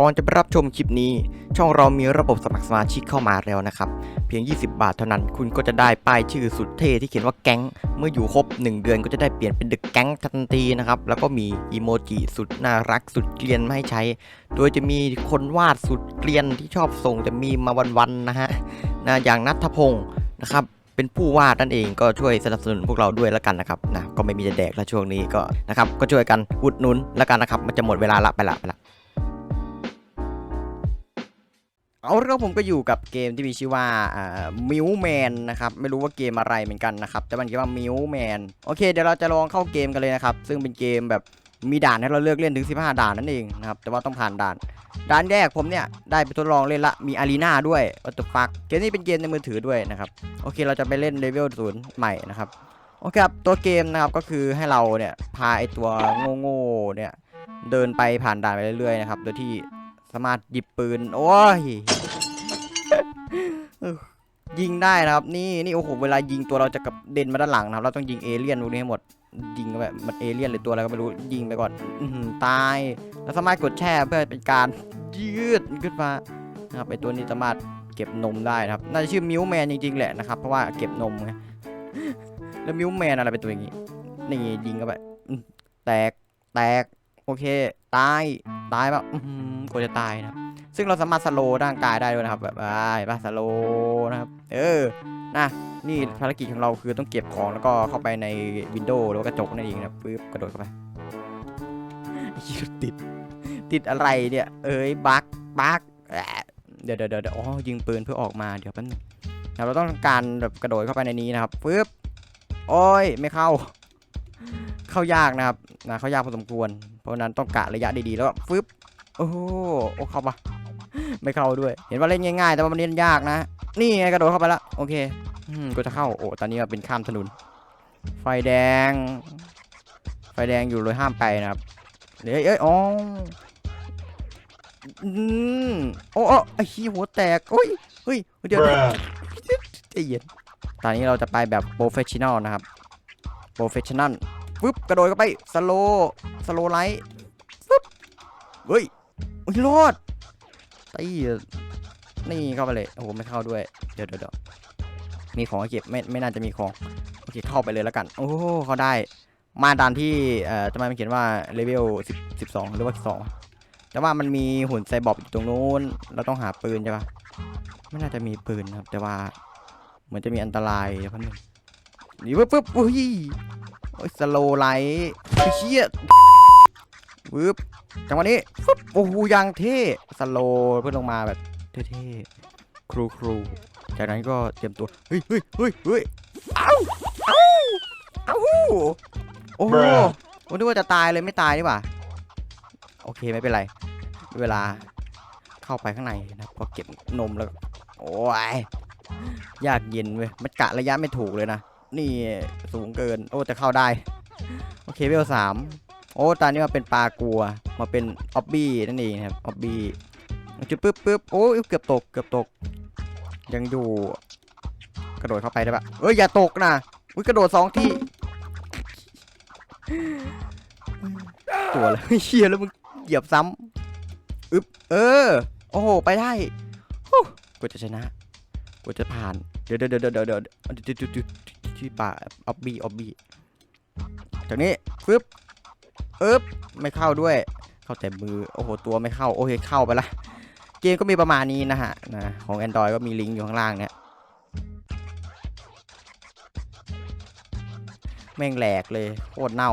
ก่อนจะไปรับชมคลิปนี้ ช่องเรามีระบบสมัครสมาชิกเข้ามาแล้วนะครับ เพียง 20 บาทเท่านั้น คุณก็จะได้ป้ายชื่อสุดเท่ที่เขียนว่าแก๊ง เมื่ออยู่ครบ 1 เดือนก็จะได้เปลี่ยนเป็นดึกแก๊งทันทีนะครับ แล้วก็มีอีโมจิสุดน่ารักสุดเกลียนมาให้ใช้ โดยจะมีคนวาดสุดเกลียนที่ชอบส่งจะมีมาวันๆนะฮะนะอย่างนัทพงศ์นะครับเป็นผู้วาดนั่นเองก็ช่วยสนับสนุนพวกเราด้วยแล้วกันนะครับนะก็ไม่มีจะแดกแล้วช่วงนี้ก็นะครับก็ช่วยกันอุดหนุนแล้วกันนะครับมันจะหมดเวลาละไปละไปละ เอาละครับผมก็อยู่กับเกมที่มีชื่อว่ามิวแมนนะครับไม่รู้ว่าเกมอะไรเหมือนกันนะครับแต่มันเรียกว่ามิวแมนโอเคเดี๋ยวเราจะลองเข้าเกมกันเลยนะครับซึ่งเป็นเกมแบบมีด่านให้เราเลือกเล่นถึง 15 ด่านนั่นเองนะครับแต่ว่าต้องผ่านด่าน ด่านแรกผมเนี่ยได้ไปทดลองเล่นละมีอารีนาด้วยวัตถุฟักเกมนี้เป็นเกมในมือถือด้วยนะครับโอเคเราจะไปเล่นเลเวลศูนย์ใหม่นะครับโอเคครับตัวเกมนะครับก็คือให้เราเนี่ยพาไอตัวโง่ๆเนี่ยเดินไปผ่านด่านไปเรื่อยๆนะครับโดยที่สามารถหยิบปืน โอ้ย ยิงได้นะครับ นี่นี่โอ้โหเวลายิงตัวเราจะกับเด่นมาด้านหลังนะครับ เราต้องยิงเอเลี่ยนพวกนี้ให้หมดยิงแบบมันเอเลี่ยนหรือตัวอะไรก็ไม่รู้ยิงไปก่อนอตาย แล้วสามารถกดแช่เพื่อเป็นการยืดขึ้นมานะครับไอตัวนี้สามารถเก็บนมได้นะครับน่าจะชื่อมิวแมนจริงๆแหละนะครับเพราะว่าเก็บนมไงแล้วมิวแมนอะไรเป็นตัวอย่างงี้นี่ยิงเข้าไปแตกแตกโอเคตายตายแบบกว่าจะตายนะ ซึ่งเราสามารถสโลว์ร่างกายได้ด้วยนะครับแบบอ่าเห็นปะสโลว์นะครับเออนะนี่ภารกิจของเราคือต้องเก็บของแล้วก็เข้าไปในวินโดว์หรือว่ากระจกนั่นเองนะครับปึ๊บกระโดดเข้าไปติดติดอะไรเนี่ย เอ้ยบั๊กบั๊กเดี๋ยวเดี๋ยวเดี๋ยวอ๋อยิงปืนเพื่อออกมาเดี๋ยวแป๊บนึงเราต้องการแบบกระโดดเข้าไปในนี้นะครับปึ๊บโอ้ยไม่เข้า เข้ายากนะครับนะเข้ายากพอสมควร เพราะนั้นต้องกะระยะดีๆแล้วก็ฟึบโอ้โหโอเข้าปะ ไม่เข้าด้วย เห็นว่าเล่นง่ายๆ แต่ว่ามันเล่นยากนะ นี่ไงกระโดดเข้าไปละโอเคอืมก็จะเข้าโอ้ตอนนี้เป็นข้ามถนนไฟแดง ไฟแดงอยู่เลยห้ามไปนะครับเดี๋ยวเอ้ยอ๋ออืมโอ้โอ้ไอ้ขี้หัวแตกโอ้ยเฮ้ยเดี๋ยว Bruh. ใจเย็นตอนนี้เราจะไปแบบโปรเฟชชั่นอลนะครับโปรเฟชชั่นอลปึ๊บกระโดดเข้าไปสโลสโลไลท์ปึ๊บเฮ้ยอุ้ยรอด ตีนี่เข้าไปเลย โอ้โหไม่เข้าด้วย เดี๋ยวเดี๋ยวมีของเก็บไม่ไม่น่าจะมีของโอเคเข้าไปเลยแล้วกัน โอ้โหเขาได้ มาดานที่เอ่อทำไมมันเขียนว่าเลเวลสิบสิบสองหรือว่าสองแต่ว่ามันมีหุ่นไซบอร์บอยู่ตรงนู้น เราต้องหาปืนใช่ปะไม่น่าจะมีปืนครับ แต่ว่าเหมือนจะมีอันตรายเดี๋ยวพันหนึ่งนี่ปึ๊บปึ๊บอุ้ยโอ้ยสโลไลท์เชี่ย ปึ๊บจังหวะนี้ปึ๊บโอ้โหอยังเท่สโลเพื่อลงมาแบบเท่ๆครูครูจากนั้นก็เตรียมตัวเฮ้ยเฮ้ยเฮ้ยเฮ้ยเอ้าเอ้าเอ้าโอ้โห Bruh ผมนึกว่าจะตายเลยไม่ตายนี่หว่าโอเคไม่เป็นไร เวลาเข้าไปข้างในนะพอเก็บนมแล้ว โอ้ยยากเย็นเว้ยมันกะระยะไม่ถูกเลยนะ นี่สูงเกิน โอ้แต่เข้าได้ โอเคเวลสาม โอ้ตอนนี้มาเป็นปลากลัว มาเป็นออบบี้นั่นเองครับออบบี้จุดปึ๊บปึ๊บโอ้เกือบตกเกือบตก ยังอยู่กระโดดเข้าไปได้ปะเอ้ยอย่าตกนะอุ้ยกระโดดสองทีตัวแล้วเฮียแล้วมึงเหยียบซ้ำอึ๊บเออ โอ้โห ไปได้กูจะชนะกูจะผ่าน เดี๋ยวเดี๋ยวเดี๋ยวเดี๋ยวเดี๋ยวที่ป่าออบบี้ออบบี้จากนี้ปึ๊บ อ๊บไม่เข้าด้วย เข้าแต่มือ โอ้โห ตัวไม่เข้า โอเค เข้าไปละ เกมก็มีประมาณนี้นะฮะนะของ Android ก็มีลิงก์อยู่ข้างล่างเนี่ย แม่งแหลกเลย โคตรเน่า